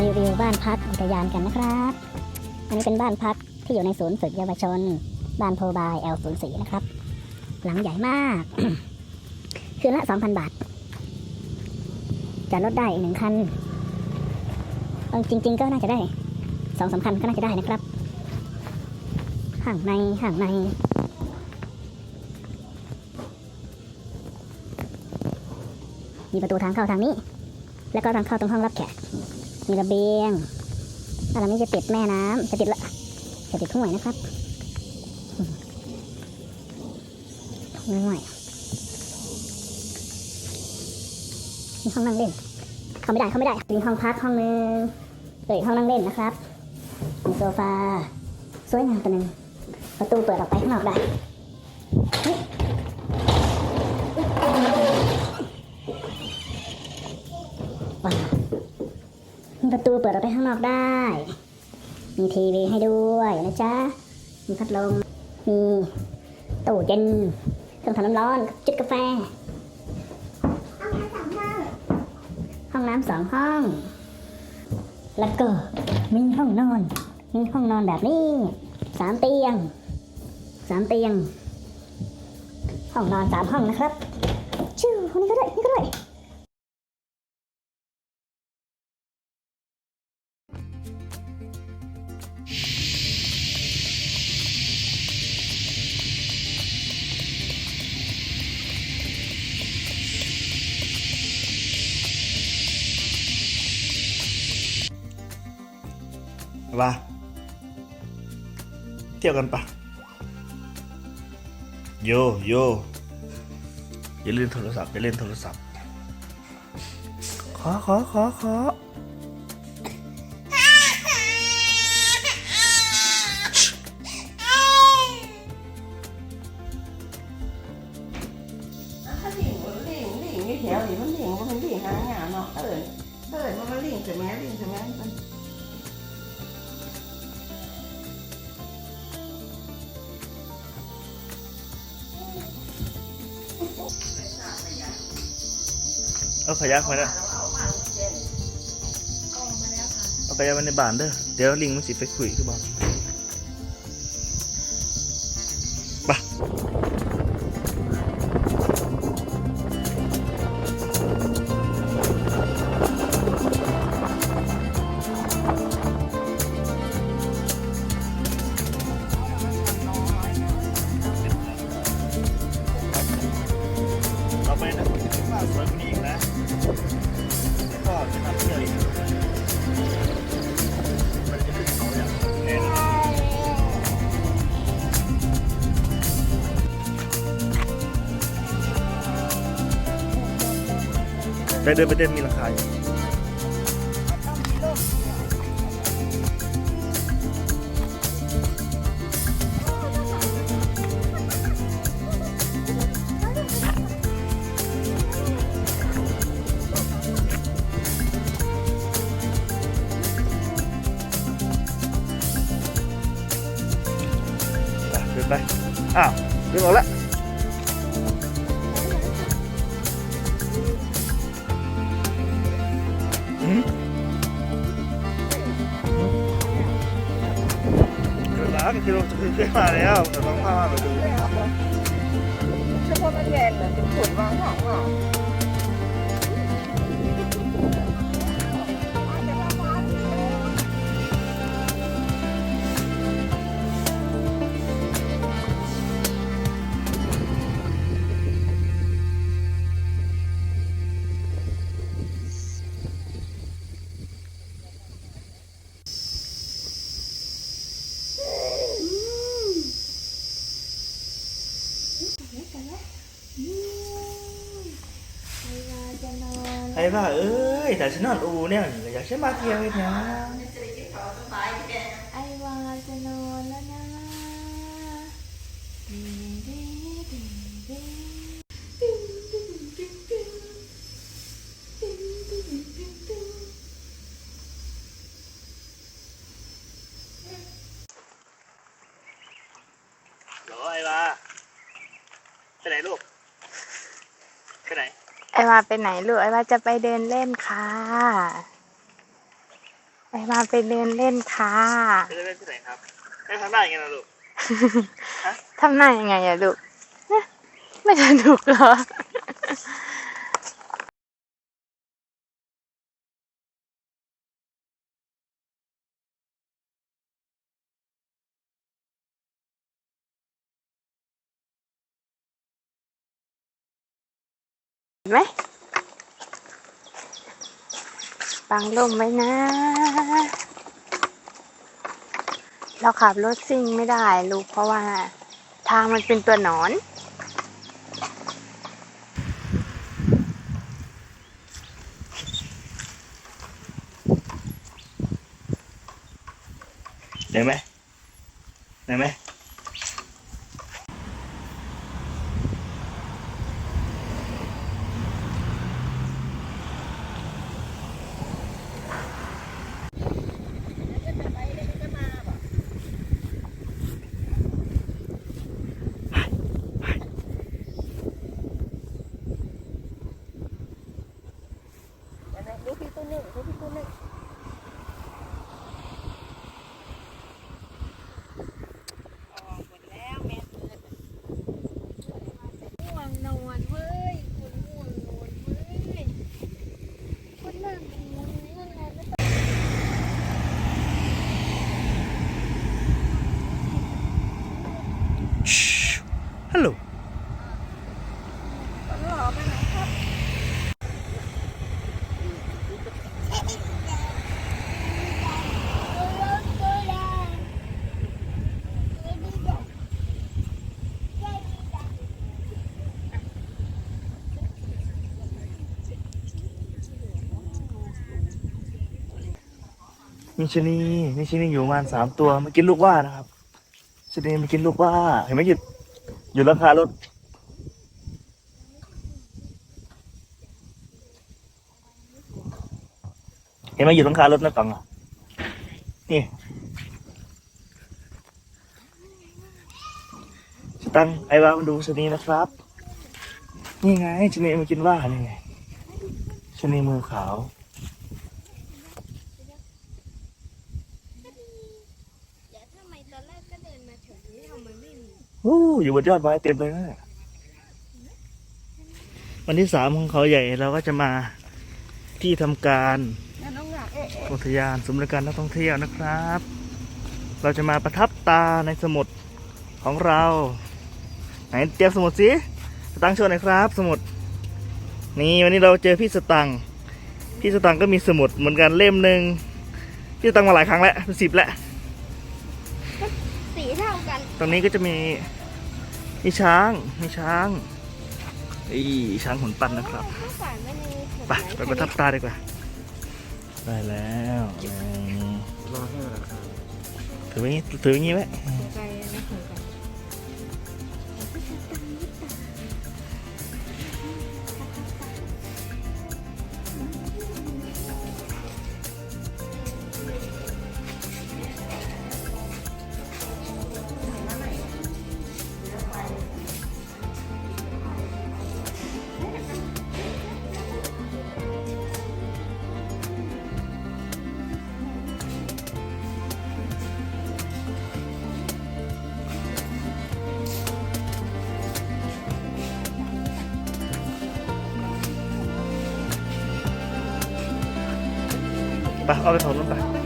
รีวิวบ้านพักอุทยานกันนะครับ อันนี้เป็นบ้านพักที่อยู่ในศูนย์ฝึกเยาวชน บ้านโพบาย L04 นะครับ หลังใหญ่มาก คืนละ2,000บาทจะลดได้อีกหนึ่งคันจริง ๆ ก็น่าจะได้สองสาคันก็น่าจะได้นะครับห่างในห่างในมีประตูทางเข้าทางนี้ แล้วก็ทางเข้าตรงห้องรับแขก มีระเบียงถ้าเราไม่จะติดแม่น้ำจะติดละจะติดห้วยนะครับอืมห้วยมีห้องนั่งเล่น เข้าไม่ได้เข้าไม่ได้มีห้องพักห้องนึงเปิดห้องนั่งเล่นนะครับมีโซฟาสวยงามตัวหนึ่งประตูเปิดออกไปข้างนอกได้เฮ้ยว้าวมี ประตูเปิดออกไปข้างนอกได้ มีทีวีให้ด้วยนะจ๊ะ มีพัดลม มีตู้เย็นเครื่องทำน้ำร้อน จุดกาแฟ ห้องน้ำสองห้อง แล้วก็มีห้องนอน มีห้องนอนแบบนี้ สามเตียง สามเตียง ห้องนอนสามห้องนะครับชื่อคนนี้ก็ได้นี่ก็ได้ว่าเที่ยวกันปะโยโยอย่าเล่นโทรศัพท์อย่าเล่นโทรศัพท์ ขอขอขอขอ เอาขยักมาแล้วเอาขยักมาในบ้านเด้อ เดี๋ยวลิงมันสิไปคุยที่บ้านปะต่อไปนะสวยกว่านี้ กนะแล้วก็จะทำเที่ยวอีกมันจะขึ้นเขาอย่างแน่นอนไปเดินไปเดินมีราคาอยู่ ไปอ้าวดึงออกแล้วเกิดแล้วก็คือเราขึ้นมาแล้วแต่ต้องพามาดูเฉพาะมันแย่เหมือนเป็นขุนวางของเหรอะไอ้บ้าเอ้ยแต่ฉันนอนอูเนี่ยอยากใช้มาเที่ยวเฮ็ดหยัง ไอวาจะนอนแล้วนะดีดีดีดี เหรอไอ้บ้าไปไหนลูกไปไหน ไอ วาไปไหนลูกไอวาจะไปเดินเล่นค่ะไปมาไปเดินเล่นค่ะไปเล่นที่ไหนครับให้ทำได้ยังไงนะลูกทำหน้ายังไงอะลูกฮะไม่สนุกเหรอ ไหมบังลมไว้นะ เราขับรถซิ่งไม่ได้ลูกเพราะว่าทางมันเป็นตัวหนอน ได้ไหมได้ไหม ดูพี่ตัวหนึ่งดูพี่ตัวหนึ่ง ง่วงนอนเว้ยคุณง่วงนอนเว้ยคนนั่งง่วงนั่งนอนไม่ต้อง ฮัลโหล มีชนีมีชนีอยู่ประมาณสามตัวมากินลูกว่านะครับชนีมากินลูกว่า เห็นไหมหยุดหยุดราคารถเห็นไหมหยุดราคารถนะตังอะนี่สตังค์ไอ้วามาดูชนีนะครับ นี่ไงชนีมากินว่านี่ไงชนีมือขาว เดี๋ยวทำไมตอนแรกก็เดินมาถึงนี่ทำไมไม่มี โอ้อยู่บนยอดไม้เต็มเลยนะวันที่สามของเขาใหญ่เราก็จะมาที่ทำการอุทยานสมรการนักท่องเที่ยวนะครับ เราจะมาประทับตาในสมุดของเรา ไหนเตรียมสมุดสิสตังโชว์หน่อยครับ สมุด นี่วันนี้เราเจอพี่สตังพี่สตังก็มีสมุดเหมือนกันเล่มหนึ่งพี่สตังมาหลายครั้งแล้วเป็นสิบแล้ว สีเท่ากัน ตรงนี้ก็จะมีมีช้างมีช้างอีช้างหุ่นปั้นนะครับข้าวสารไม่ในถุงไปไปประทับตาดีกว่า ได้แล้วนี่ถือไว้อย่างงี้ถืออย่างงี้ไว้ ไปเอาไปเผานู้นไป